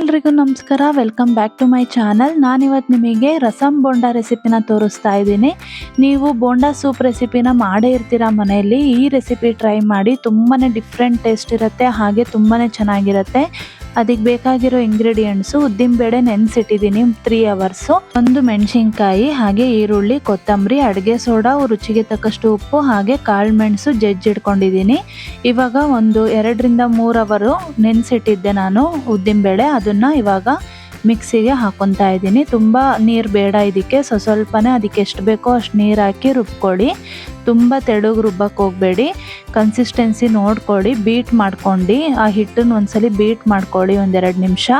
ಎಲ್ರಿಗೂ ನಮಸ್ಕಾರ. Welcome back to my channel ನಾನಿವತ್ತು ನಿಮಗೆ ರಸಂ ಬೋಂಡ ರೆಸಿಪಿನ ತೋರಿಸ್ತಾ ಇದ್ದೀನಿ. ನೀವು ಬೋಂಡಾ ಸೂಪ್ ರೆಸಿಪಿನ ಮಾಡೇ ಇರ್ತೀರಾ ಮನೆಯಲ್ಲಿ, ಈ ರೆಸಿಪಿ ಟ್ರೈ ಮಾಡಿ ತುಂಬಾ ಡಿಫ್ರೆಂಟ್ ಟೇಸ್ಟ್ ಇರುತ್ತೆ, ಹಾಗೆ ತುಂಬಾ ಚೆನ್ನಾಗಿರುತ್ತೆ. ಅದಕ್ಕೆ ಬೇಕಾಗಿರೋ ಇಂಗ್ರೀಡಿಯೆಂಟ್ಸು ಉದ್ದಿನಬೇಳೆ ನೆನೆಸಿಟ್ಟಿದ್ದೀನಿ ತ್ರೀ ಅವರ್ಸು ಒಂದು ಮೆಣಸಿನ್ಕಾಯಿ, ಹಾಗೆ ಈರುಳ್ಳಿ, ಕೊತ್ತಂಬರಿ, ಅಡುಗೆ ಸೋಡಾ, ರುಚಿಗೆ ತಕ್ಕಷ್ಟು ಉಪ್ಪು, ಹಾಗೆ ಕಾಳು ಮೆಣಸು ಜಜ್ಜಿಡ್ಕೊಂಡಿದ್ದೀನಿ ಇವಾಗ ಒಂದು ಎರಡರಿಂದ ಮೂರು ಅವರು ನೆನೆಸಿಟ್ಟಿದ್ದೆ ನಾನು ಉದ್ದಿನಬೇಳೆ. ಅದನ್ನು ಇವಾಗ ಮಿಕ್ಸಿಗೆ ಹಾಕೊತಾ ಇದ್ದೀನಿ. ತುಂಬ ನೀರು ಬೇಡ ಇದಕ್ಕೆ. ಸೊ ಸ್ವಲ್ಪನೇ ಅದಕ್ಕೆ ಎಷ್ಟು ಬೇಕೋ ಅಷ್ಟು ನೀರು ಹಾಕಿ ರುಬ್ಕೊಳ್ಳಿ. ತುಂಬ ತೆಳುಗೆ ರುಬ್ಬಕ್ಕೆ ಹೋಗಬೇಡಿ. ಕನ್ಸಿಸ್ಟೆನ್ಸಿ ನೋಡ್ಕೊಳ್ಳಿ. ಬೀಟ್ ಮಾಡ್ಕೊಂಡು, ಆ ಹಿಟ್ಟನ್ನು ಒಂದ್ಸಲಿ ಬೀಟ್ ಮಾಡ್ಕೊಳ್ಳಿ ಒಂದೆರಡು ನಿಮಿಷ.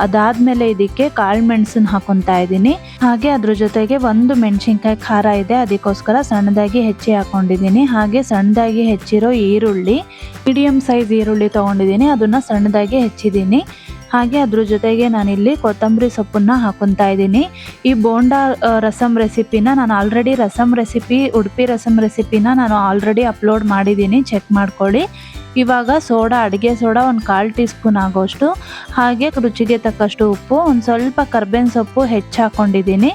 ಅದಾದಮೇಲೆ ಇದಕ್ಕೆ ಕಾಳು ಮೆಣಸನ್ನು ಹಾಕೊತಾ ಇದ್ದೀನಿ. ಹಾಗೆ ಅದ್ರ ಜೊತೆಗೆ ಒಂದು ಮೆಣಸಿನ್ಕಾಯಿ ಖಾರ ಇದೆ. ಅದಕ್ಕೋಸ್ಕರ ಸಣ್ಣದಾಗಿ ಹೆಚ್ಚಿ ಹಾಕೊಂಡಿದ್ದೀನಿ. ಹಾಗೆ ಸಣ್ಣದಾಗಿ ಹೆಚ್ಚಿರೋ ಈರುಳ್ಳಿ ಮೀಡಿಯಮ್ ಸೈಜ್ ಈರುಳ್ಳಿ ತೊಗೊಂಡಿದ್ದೀನಿ. ಅದನ್ನು ಸಣ್ಣದಾಗಿ ಹೆಚ್ಚಿದ್ದೀನಿ. ಹಾಗೆ ಅದ್ರ ಜೊತೆಗೆ ನಾನಿಲ್ಲಿ ಕೊತ್ತಂಬರಿ ಸೊಪ್ಪನ್ನ ಹಾಕೊತಾ ಇದ್ದೀನಿ. ಈ ಬೋಂಡಾ ರಸಂ ರೆಸಿಪಿನ ನಾನು ಆಲ್ರೆಡಿ ರಸಮ್ ರೆಸಿಪಿ, ಉಡುಪಿ ರಸಮ್ ರೆಸಿಪಿನ ನಾನು ಆಲ್ರೆಡಿ ಅಪ್ಲೋಡ್ ಮಾಡಿದ್ದೀನಿ. ಚೆಕ್ ಮಾಡ್ಕೊಳ್ಳಿ. ಇವಾಗ ಸೋಡಾ, ಅಡುಗೆ ಸೋಡಾ ಒಂದು ಕಾಲು ಟೀ ಸ್ಪೂನ್ ಆಗೋಷ್ಟು. ಹಾಗೆ ರುಚಿಗೆ ತಕ್ಕಷ್ಟು ಉಪ್ಪು, ಒಂದು ಸ್ವಲ್ಪ ಕರ್ಬೇವಿನ ಸೊಪ್ಪು ಹೆಚ್ಚು ಹಾಕ್ಕೊಂಡಿದ್ದೀನಿ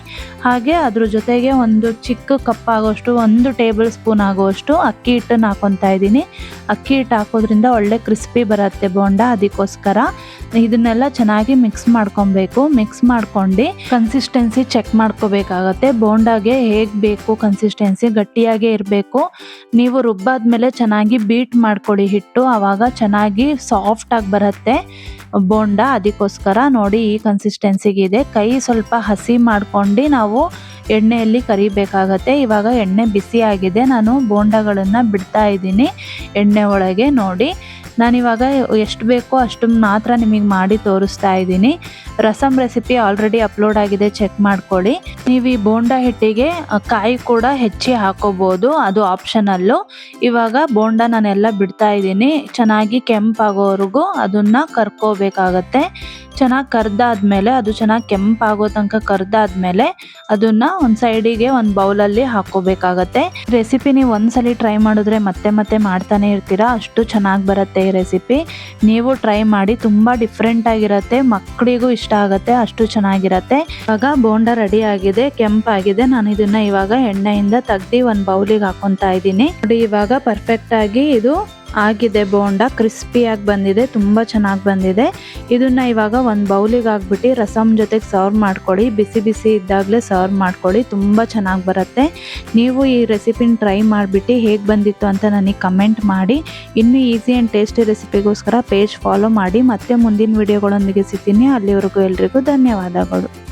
ಹಾಗೆ ಅದ್ರ ಜೊತೆಗೆ ಒಂದು ಚಿಕ್ಕ ಕಪ್ ಆಗೋಷ್ಟು, ಒಂದು ಟೇಬಲ್ ಸ್ಪೂನ್ ಆಗೋಷ್ಟು ಅಕ್ಕಿ ಹಿಟ್ಟನ್ನು ಹಾಕೊತಾ ಇದ್ದೀನಿ. ಅಕ್ಕಿ ಹಿಟ್ಟು ಹಾಕೋದ್ರಿಂದ ಒಳ್ಳೆ ಕ್ರಿಸ್ಪಿ ಬರುತ್ತೆ ಬೋಂಡ, ಅದಕ್ಕೋಸ್ಕರ. ಇದನ್ನೆಲ್ಲ ಚೆನ್ನಾಗಿ ಮಿಕ್ಸ್ ಮಾಡ್ಕೊಬೇಕು. ಮಿಕ್ಸ್ ಮಾಡ್ಕೊಂಡು ಕನ್ಸಿಸ್ಟೆನ್ಸಿ ಚೆಕ್ ಮಾಡ್ಕೋಬೇಕಾಗತ್ತೆ. ಬೋಂಡಾಗೆ ಹೇಗೆ ಬೇಕು ಕನ್ಸಿಸ್ಟೆನ್ಸಿ ಗಟ್ಟಿಯಾಗೇ ಇರಬೇಕು. ನೀವು ರುಬ್ಬಾದ್ಮೇಲೆ ಚೆನ್ನಾಗಿ ಬೀಟ್ ಮಾಡ್ಕೊಳ್ಳಿ ಹಿಟ್ಟು. ಆವಾಗ ಚೆನ್ನಾಗಿ ಸಾಫ್ಟ್ ಆಗಿ ಬರುತ್ತೆ. ಬೋಂಡ ಅದಕ್ಕೋಸ್ಕರ ನೋಡಿ ಈ ಕನ್ಸಿಸ್ಟೆನ್ಸಿಗಿದೆ ಕೈ ಸ್ವಲ್ಪ ಹಸಿ ಮಾಡ್ಕೊಂಡು ನಾವು ಎಣ್ಣೆಯಲ್ಲಿ ಕರಿಬೇಕಾಗತ್ತೆ. ಇವಾಗ ಎಣ್ಣೆ ಬಿಸಿಯಾಗಿದೆ. ನಾನು ಬೋಂಡಗಳನ್ನು ಬಿಡ್ತಾ ಇದ್ದೀನಿ ಎಣ್ಣೆ ಒಳಗೆ ನೋಡಿ. ನಾನಿವಾಗ ಎಷ್ಟು ಬೇಕೋ ಅಷ್ಟು ಮಾತ್ರ ನಿಮಗೆ ಮಾಡಿ ತೋರಿಸ್ತಾ ಇದ್ದೀನಿ. ರಸಮ್ ರೆಸಿಪಿ ಆಲ್ರೆಡಿ ಅಪ್ಲೋಡ್ ಆಗಿದೆ. ಚೆಕ್ ಮಾಡ್ಕೊಳ್ಳಿ. ನೀವು ಈ ಬೋಂಡ ಹಿಟ್ಟಿಗೆ ಕಾಯಿ ಕೂಡ ಹೆಚ್ಚಿ ಹಾಕೋಬೋದು. ಅದು ಆಪ್ಷನಲ್ಲು. ಇವಾಗ ಬೋಂಡ ನಾನೆಲ್ಲ ಬಿಡ್ತಾ ಇದ್ದೀನಿ. ಚೆನ್ನಾಗಿ ಕೆಂಪಾಗೋವರೆಗೂ ಅದನ್ನು ಕರ್ಕೋಬೇಕಾಗತ್ತೆ. ಚೆನ್ನಾಗಿ ಕರ್ದಾದ್ಮೇಲೆ, ಅದು ಚೆನ್ನಾಗಿ ಕೆಂಪಾಗೋ ತನಕ ಕರ್ದಾದ್ಮೇಲೆ, ಅದನ್ನ ಒಂದು ಸೈಡಿಗೆ ಒಂದು ಬೌಲಲ್ಲಿ ಹಾಕೋಬೇಕಾಗತ್ತೆ. ರೆಸಿಪಿ ನೀವು ಒಂದ್ಸಲಿ ಟ್ರೈ ಮಾಡಿದ್ರೆ ಮತ್ತೆ ಮತ್ತೆ ಮಾಡ್ತಾನೆ ಇರ್ತೀರಾ, ಅಷ್ಟು ಚೆನ್ನಾಗಿ ಬರುತ್ತೆ ಈ ರೆಸಿಪಿ. ನೀವು ಟ್ರೈ ಮಾಡಿ, ತುಂಬ ಡಿಫ್ರೆಂಟ್ ಆಗಿರುತ್ತೆ ಮಕ್ಕಳಿಗೂ ಇಷ್ಟ ಆಗುತ್ತೆ, ಅಷ್ಟು ಚೆನ್ನಾಗಿರತ್ತೆ. ಇವಾಗ ಬೋಂಡ ರೆಡಿ ಆಗಿದೆ, ಕೆಂಪಾಗಿದೆ, ನಾನು ಇದನ್ನ ಇವಾಗ ಎಣ್ಣೆಯಿಂದ ತೆಗ್ದು ಒಂದು ಬೌಲಿಗೆ ಹಾಕೊತಾ ಇದ್ದೀನಿ. ನೋಡಿ, ಇವಾಗ ಪರ್ಫೆಕ್ಟ್ ಆಗಿ ಇದು ಆಗಿದೆ ಬೋಂಡ ಕ್ರಿಸ್ಪಿಯಾಗಿ ಬಂದಿದೆ, ತುಂಬ ಚೆನ್ನಾಗಿ ಬಂದಿದೆ. ಇದನ್ನ ಇವಾಗ ಒಂದು ಬೌಲಿಗೆ ಹಾಕ್ಬಿಟ್ಟು ರಸಮ್ ಜೊತೆಗೆ ಸರ್ವ್ ಮಾಡ್ಕೊಳ್ಳಿ. ಬಿಸಿ ಬಿಸಿ ಇದ್ದಾಗಲೇ ಸರ್ವ್ ಮಾಡ್ಕೊಳ್ಳಿ, ತುಂಬ ಚೆನ್ನಾಗಿ ಬರುತ್ತೆ. ನೀವು ಈ ರೆಸಿಪಿನ ಟ್ರೈ ಮಾಡಿಬಿಟ್ಟು ಹೇಗೆ ಬಂದಿತ್ತು ಅಂತ ನನಗೆ ಕಮೆಂಟ್ ಮಾಡಿ. ಇನ್ನೂ ಈಸಿ ಆ್ಯಂಡ್ ಟೇಸ್ಟಿ ರೆಸಿಪಿಗೋಸ್ಕರ ಪೇಜ್ ಫಾಲೋ ಮಾಡಿ. ಮತ್ತೆ ಮುಂದಿನ ವಿಡಿಯೋಗಳೊಂದಿಗೆ ಸಿಗ್ತೀನಿ. ಅಲ್ಲಿವರೆಗೂ ಎಲ್ರಿಗೂ ಧನ್ಯವಾದಗಳು.